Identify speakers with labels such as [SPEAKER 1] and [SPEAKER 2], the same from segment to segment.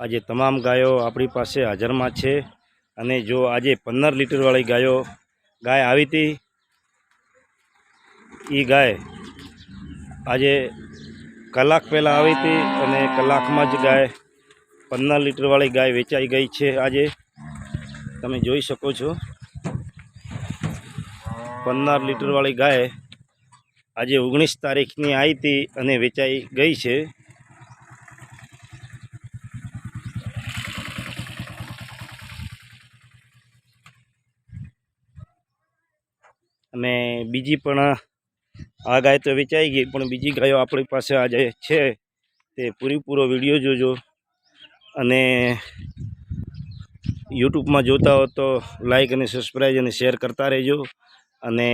[SPEAKER 1] આજે તમામ ગાયો આપણી પાસે હાજરમાં છે અને જો આજે પંદર લીટરવાળી ગાયો ગાય આવી હતી એ ગાય આજે કલાક પહેલાં આવી હતી અને કલાકમાં જ ગાય પંદર લીટરવાળી ગાય વેચાઈ ગઈ છે આજે. તમે જોઈ શકો છો. પંદર લીટરવાળી ગાય આજે ઓગણીસ તારીખની આવી હતી અને વેચાઈ ગઈ છે. અને બીજી પણ આ ગાય તો વેચાઈ ગઈ, પણ બીજી ગાયો આપણી પાસે આજે છે. તે પૂરેપૂરો વીડિયો જોજો. અને યુટ્યુબમાં જોતા હો તો લાઈક અને સબસ્ક્રાઈબ અને શેર કરતા રહેજો. અને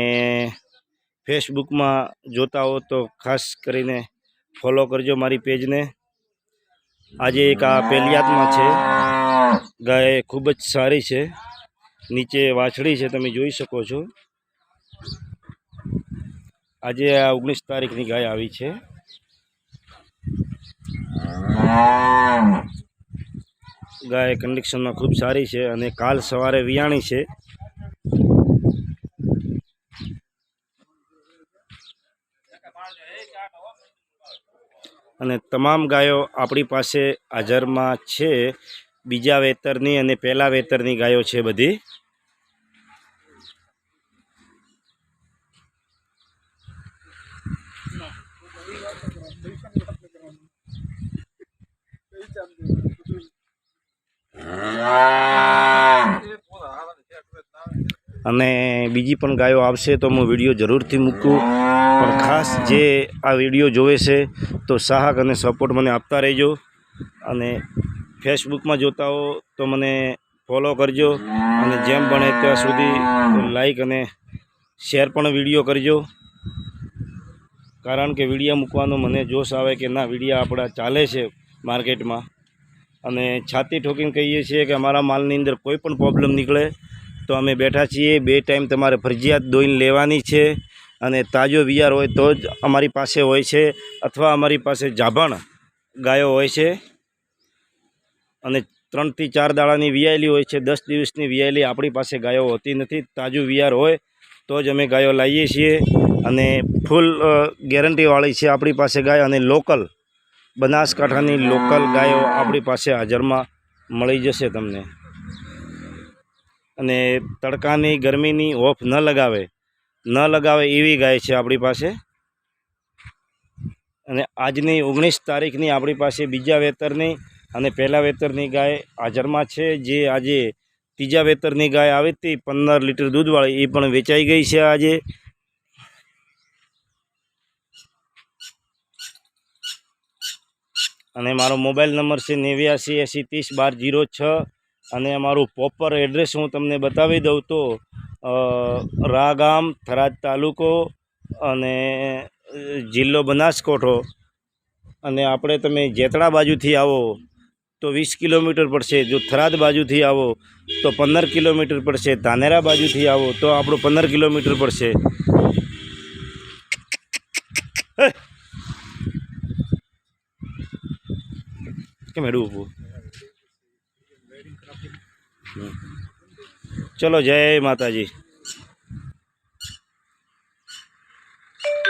[SPEAKER 1] ફેસબુકમાં જોતા હો તો ખાસ કરીને ફોલો કરજો મારી પેજને. આજે એક આ પેલિયાતમાં છે. ગાય ખૂબ જ સારી છે. નીચે વાછડી છે, તમે જોઈ શકો છો. આજે આ ઓગણીસ તારીખની ગાય આવી છે. ગાય કન્ડિશનમાં ખૂબ સારી છે અને કાલ સવારે વિયાણી છે. અને તમામ ગાયો આપણી પાસે હાજરમાં છે. બીજા વેતરની અને પહેલાં વેતરની ગાયો છે બધી. અને બીજી પણ ગાયો આવશે તો હું વીડિયો જરૂરથી મૂકું. પણ ખાસ જે આ વીડિયો જોવે છે, તો સાહક અને સપોર્ટ મને આપતા રહેજો. અને ફેસબુકમાં જોતા હો તો મને ફોલો કરજો. અને જેમ બને ત્યાં સુધી લાઈક અને શેર પણ વીડિયો કરજો. કારણ કે વીડિયો મૂકવાનો મને જોશ આવે કે ના, વીડિયો આપણા ચાલે છે માર્કેટમાં. અને છાતી ઠોકીને કહીએ છીએ કે અમારા માલની અંદર કોઈ પણ પ્રોબ્લેમ નીકળે તો અમે બેઠા છીએ, બે ટાઈમ તમારે ફરજિયાત દોઈને લેવાની છે અને તાજો વિયાર હોય તો જ અમારી પાસે હોય છે અથવા અમારી પાસે જાભણ ગાયો હોય છે. અને ત્રણથી ચાર દાડાની વિયાયેલી હોય છે, દસ દિવસની વિયાયેલી આપણી પાસે ગાયો હોતી નથી, તાજું વિયાર હોય તો જ અમે ગાયો લાવીએ છીએ અને ફૂલ ગેરંટીવાળી છે આપણી પાસે ગાય અને લોકલ, બનાસકાંઠાની લોકલ ગાયો આપણી પાસે હાજરમાં મળી જશે તમને. અને તડકાની ગરમીની ઓફ ન લગાવે ન લગાવે એવી ગાય છે આપણી પાસે. અને આજની ઓગણીસ તારીખની આપણી પાસે બીજા વેતરની અને પહેલાં વેતરની ગાય હાજરમાં છે, જે આજે ત્રીજા વેતરની ગાય આવી હતી પંદર લીટર દૂધવાળી એ પણ વેચાઈ ગઈ છે આજે. અને મારો મોબાઈલ નંબર છે નેવ્યાસી એંસી ત્રીસ બાર જીરો છ. અને અમારું પ્રોપર એડ્રેસ હું તમને બતાવી દઉં તો રા ગામ થરાદ તાલુકો અને જિલ્લો બનાસકોઠો. અને આપણે તમે જેતળા બાજુથી આવો. તો વીસ કિલોમીટર પડશે. જો થરાદ બાજુથી આવો, તો પંદર કિલોમીટર પડશે. ધાનેરા બાજુથી આવો, તો આપણું પંદર કિલોમીટર પડશે! કેમ હેડું ઊભું? ચલો, જય માતાજી.